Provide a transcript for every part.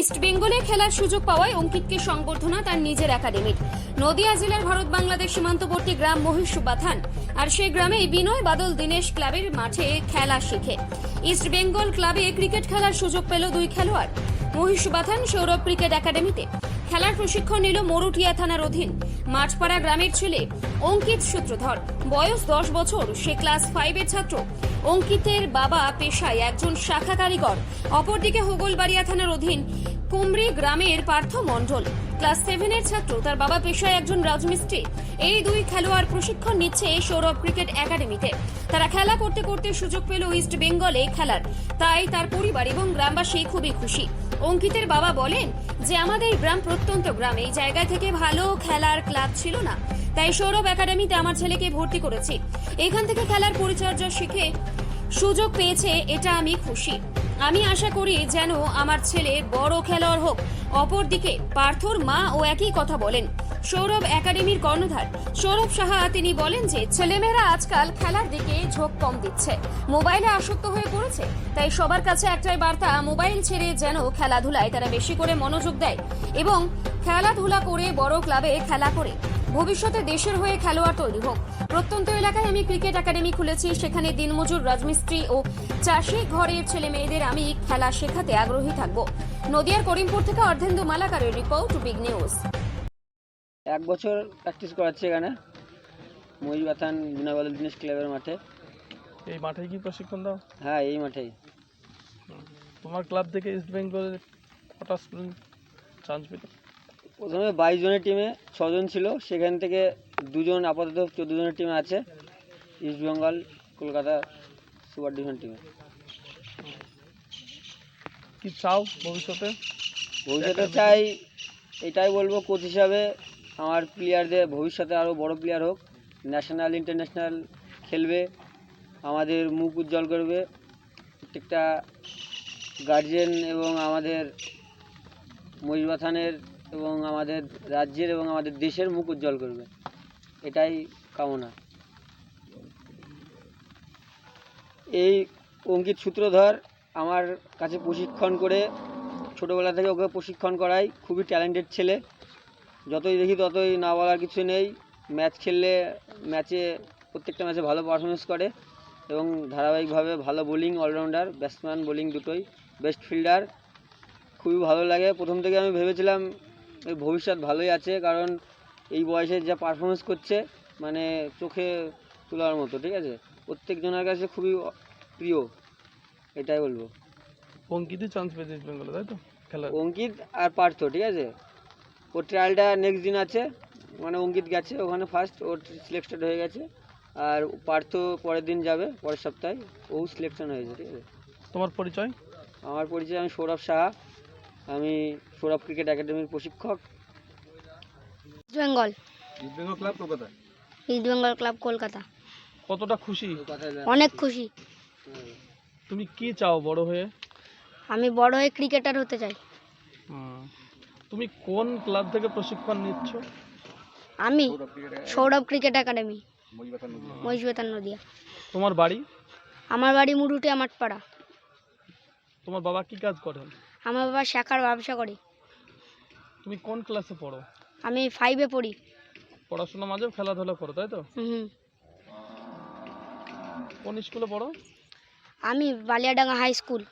East বেঙ্গলে খেলার সুযোগ পাওয়ায় অঙ্কিতকে সংবর্ধনা তার নিজের একাডেমির। নদিয়া জেলার ভারত বাংলাদেশ সীমান্তবর্তী গ্রাম মহিষবাথান আর সেই গ্রামে বিনয় বাদল দীনেশ ক্লাবের মাঠে খেলা শিখে। ইস্ট বেঙ্গল ক্লাবে ক্রিকেট খেলার সুযোগ পেল দুই খেলোয়াড় মহিষবাথান সৌরভ ক্রিকেট একাডেমিতে। খেলার প্রশিক্ষণ নিল মরুটিয়া থানার অধীন। মাঠপাড়া গ্রামের ছেলে অঙ্কিত সূত্রধর। বয়স দশ বছর, সে ক্লাস ফাইভের ছাত্র। অঙ্কিতের বাবা পেশায় একজন শাখা কারিগর। অপরদিকে হোগলবাড়িয়া থানার অধীন কুমরি গ্রামের পার্থ মণ্ডল। ক্লাস সেভেনের ছাত্র, তার বাবা পেশায় একজন রাজমিস্ত্রি। এই দুই খেলোয়াড় প্রশিক্ষণ নিচ্ছে সৌরভ ক্রিকেট একাডেমিতে। তারা খেলা করতে করতে সুযোগ পেল ইস্ট বেঙ্গলে খেলার। তাই তার পরিবার এবং গ্রামবাসী খুবই খুশি। অঙ্কিতের বাবা বলেন যে আমাদের গ্রাম প্রত্যন্ত গ্রাম, এই জায়গা থেকে ভালো খেলার ক্লাব ছিল না। তাই সৌরভ একাডেমিতে আমার ছেলেকে ভর্তি করেছি। এখান থেকে খেলার পরিচর্যা শিখে সুযোগ পেয়েছে, এটা আমি খুশি। আমি আশা করি যেন আমার ছেলে বড় খেলোয়াড় হোক। অপরদিকে পার্থর মা ও একই কথা বলেন। সৌরভ একাডেমির কর্ণধার। সৌরভ সাহা তিনি বলেন যে, ছেলেমেয়েরা আজকাল খেলার দিকে ঝোঁক কম দিচ্ছে। মোবাইলে আসক্ত হয়ে পড়েছে। তাই সবার কাছে একটাই বার্তা, মোবাইল ছেড়ে যেন খেলাধুলায় তারা বেশি করে মনোযোগ দেয় এবং খেলাধুলা করে বড় ক্লাবে খেলা করে। ভবিষ্যতে দেশের হয়ে খেলোয়াড় তৈরি হোক। প্রত্যন্ত এলাকায় আমি ক্রিকেট একাডেমি খুলেছি সেখানে দিনমজুর রাজমিস্ত্রি ও চাষি ঘরের ছেলে মেয়েদের আমি খেলা শেখাতে আগ্রহী থাকব। নদিয়ার করিমপুর থেকে অর্ধেন্দু মালাকারের রিপোর্ট বিগ নিউজ। এক বছর প্র্যাকটিস করাচ্ছে এখানে মহিবাথান দিনেশ ক্লাবের মাঠে। এই মাঠে কি প্রশিক্ষণ দাও? হ্যাঁ এই মাঠেই। তোমার ক্লাব থেকে ইস্ট বেঙ্গলের কটা স্টুডেন্ট চান্স পেল? প্রথমে বাইশ জনের টিমে ছজন ছিল। সেখান থেকে দুজন আপাতত চোদ্দ জনের টিমে আছে। ইস্টবেঙ্গল কলকাতা সুপার ডিভিশন টিমে কি চাও ভবিষ্যতে? ভবিষ্যতে চাই এটাই বলব কোচ হিসাবে আমার প্লেয়ারদের ভবিষ্যতে আরও বড় প্লেয়ার হোক। ন্যাশনাল ইন্টারন্যাশনাল খেলবে আমাদের মুখ উজ্জ্বল করবে। প্রত্যেকটা গার্জেন এবং আমাদের মহিবাথানের এবং আমাদের রাজ্যের এবং আমাদের দেশের মুখ উজ্জ্বল করবে। এটাই কামনা। এই অঙ্কিত সূত্রধর আমার কাছে প্রশিক্ষণ করে, ছোটোবেলা থেকে ওকে প্রশিক্ষণ করাই। খুবই ট্যালেন্টেড ছেলে। যতই দেখি ততই না বলার কিছু নেই। ম্যাচ খেললে ম্যাচে, প্রত্যেকটা ম্যাচে ভালো পারফরমেন্স করে এবং ধারাবাহিকভাবে ভালো বোলিং অলরাউন্ডার ব্যাটসম্যান বোলিং দুটোই বেস্ট ফিল্ডার খুবই ভালো লাগে। প্রথম থেকে আমি ভেবেছিলাম ভবিষ্যৎ ভালোই আছে কারণ এই বয়সে যা পারফরমেন্স করছে মানে চোখে তোলার মতো ঠিক আছে? প্রত্যেকজনের কাছে খুবই প্রিয় এটাই বলব। অঙ্কিতই চান্স পেয়েছে ইস্ট বেঙ্গলে তাই তো? খেলার। অঙ্কিত আর পার্থ ঠিক আছে? ওর ট্রায়ালটা নেক্সট দিন আছে মানে অঙ্কিত গেছে ওখানে ফার্স্ট ওর সিলেক্টেড হয়ে গেছে। আর পার্থ পরের দিন যাবে পরের সপ্তাহে ও সিলেকশন হয়েছে ঠিক আছে? তোমার পরিচয়? আমার পরিচয় আমি সৌরভ সাহা। আমি সৌরভ ক্রিকেট একাডেমির প্রশিক্ষক। East Bengal East Bengal club কলকাতায় ইস্ট বেঙ্গল ক্লাব কলকাতা। কতটা খুশি? অনেক খুশি। তুমি কি চাও বড় হয়ে? আমি বড় হয়ে ক্রিকেটার হতে চাই। তুমি কোন ক্লাব থেকে প্রশিক্ষণ নিচ্ছ? আমি সৌরভ ক্রিকেট একাডেমি মহিষবেতান নদিয়া। তোমার বাড়ি? আমার বাড়ি মুরুটিয়া মাঠপাড়া তোমার বাবা কি কাজ করেন? আমার বাবা শাখার ব্যবসা করে। তুমি কোন ক্লাসে পড়ো? আমি ফাইভে পড়ি। পড়াশোনা মাঝেও খেলাধুলা করো তাই তো? হুম কোন স্কুলে পড়ো? আমি বালিয়াডাঙ্গা হাই স্কুল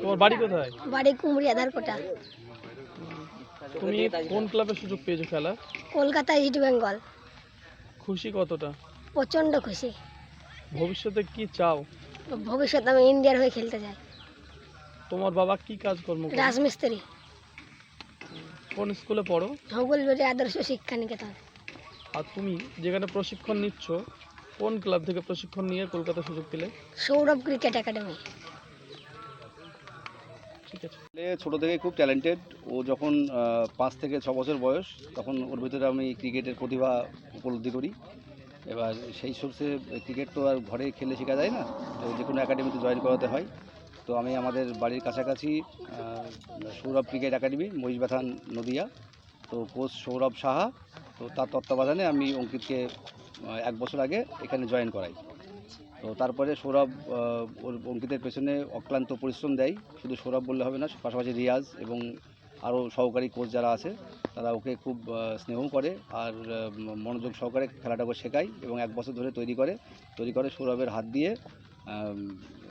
তোমার বাড়ি কোথায়? বাড়ি কুমড়ি আধারকোটা তুমি কোন ক্লাবে সুযোগ পেয়েছ খেলার? কলকাতা ইস্ট বেঙ্গল খুশি কতটা? প্রচণ্ড খুশি। ভবিষ্যতে কি চাও? ভবিষ্যতে আমি ইন্ডিয়ার হয়ে খেলতে চাই তোমার বাবা কি কাজকর্ম করে? রাজমিস্ত্রি। কোন স্কুলে পড়ো? ভূগোলবেড়ে আদর্শ শিক্ষা নিকেতন আর তুমি যেখানে প্রশিক্ষণ নিচ্ছ কোন ক্লাব থেকে প্রশিক্ষণ নিয়ে কলকাতা সুযোগ পেলে? Sourav cricket academy. ঠিক আছে। ছেলে ছোটো থেকে খুব ট্যালেন্টেড ও যখন পাঁচ থেকে ছ বছর বয়স তখন ওর ভিতরে আমি ক্রিকেটের প্রতিভা উপলব্ধি করি। এবার সেই সোর্সে ক্রিকেট তো আর ঘরে খেলে শেখা যায় না, তো যে কোনো একাডেমিতে জয়েন করাতে হয়। তো আমি আমাদের বাড়ির কাছাকাছি সৌরভ ক্রিকেট একাডেমি মহিষবাথান নদিয়া। তো কোচ সৌরভ সাহা, তো তার তত্ত্বাবধানে আমি অঙ্কিতকে এক বছর আগে এখানে জয়েন করাই। তো তারপরে সৌরভ ওর অঙ্কিতের পেছনে অক্লান্ত পরিশ্রম দেয়। শুধু সৌরভ বললে হবে না, পাশাপাশি রিয়াজ এবং আরও সহকারী কোচ যারা আছে, তারা ওকে খুব স্নেহ করে আর মনোযোগ সহকারে খেলাটাকে শেখায় এবং এক বছর ধরে তৈরি করে। তৈরি করে সৌরভের হাত দিয়ে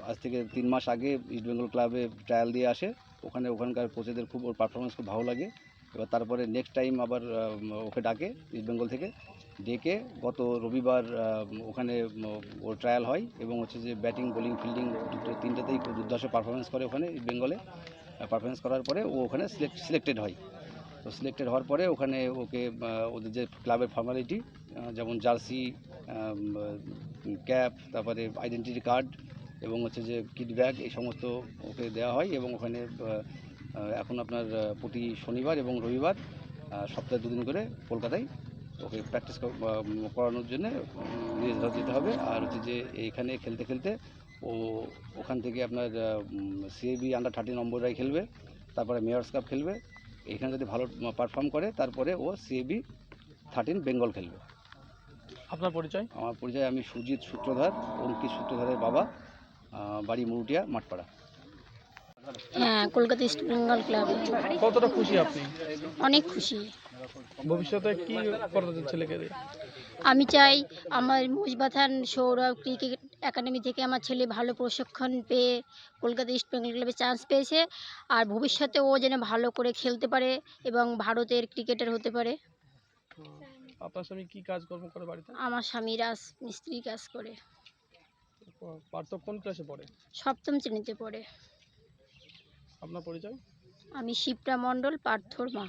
আজ থেকে তিন মাস আগে ইস্টবেঙ্গল ক্লাবে ট্রায়াল দিয়ে আসে। ওখানে ওখানকার কোচেদের খুব, ওর পারফরমেন্স খুব ভালো লাগে। এবার তারপরে নেক্সট টাইম আবার ওকে ডাকে ইস্টবেঙ্গল থেকে। ডেকে গত রবিবার ওখানে ওর ট্রায়াল হয় এবং হচ্ছে যে ব্যাটিং বোলিং ফিল্ডিং দুটো, তিনটাতেই দুর্ধর্ষ পারফরমেন্স করে ওখানে ইস্ট বেঙ্গলে পারফরমেন্স করার পরে ও ওখানে সিলেক্ট সিলেক্টেড হয়। তো সিলেক্টেড হওয়ার পরে ওখানে ওকে ওদের যে ক্লাবের ফর্মালিটি যেমন জার্সি ক্যাপ তারপরে আইডেন্টিটি কার্ড এবং হচ্ছে যে কিট ব্যাগ এই সমস্ত ওকে দেওয়া হয় এবং ওখানে এখন আপনার প্রতি শনিবার এবং রবিবার সপ্তাহে দুদিন করে কলকাতায় ওকে প্র্যাকটিস করানোর জন্য নিয়ে যেতে হবে। আর হচ্ছে যে এইখানে খেলতে খেলতে ও ওখান থেকে আপনার সিএবি আন্ডার থার্টি নম্বররাই খেলবে তারপরে মেয়র্স কাপ খেলবে এখানে যদি ভালো পারফর্ম করে তারপরে ও সিএবি থার্টিন বেঙ্গল খেলবে। আপনার পরিচয়? আমার পরিচয় আমি সুজিত সূত্রধার অঙ্কিত সূত্রধারের বাবা বাড়ি মুরুটিয়া মাঠপাড়া। হ্যাঁ কলকাতা ইস্ট বেঙ্গল ক্লাবে। কতটা খুশি আপনি? অনেক খুশি। ভবিষ্যতে কি করতে ছেলেকে? আমি চাই আমার মুজবাথান সৌরভ ক্রিকেট একাডেমি থেকে আমার ছেলে ভালো প্রশিক্ষণ পেয়ে কলকাতা ইস্ট বেঙ্গল ক্লাবে চান্স পেয়েছে। আর ভবিষ্যতে ও যেন ভালো করে খেলতে পারে এবং ভারতের ক্রিকেটার হতে পারে। আপনার স্বামী কি কাজকর্ম করে বাড়িতে? আমার স্বামী রাজ মিস্ত্রি কাজ করে। কোন ক্লাসে পড়ে? সপ্তম শ্রেণীতে পড়ে। আপনার পরিচয়? আমি শিপ্রা মণ্ডল পার্থর মা।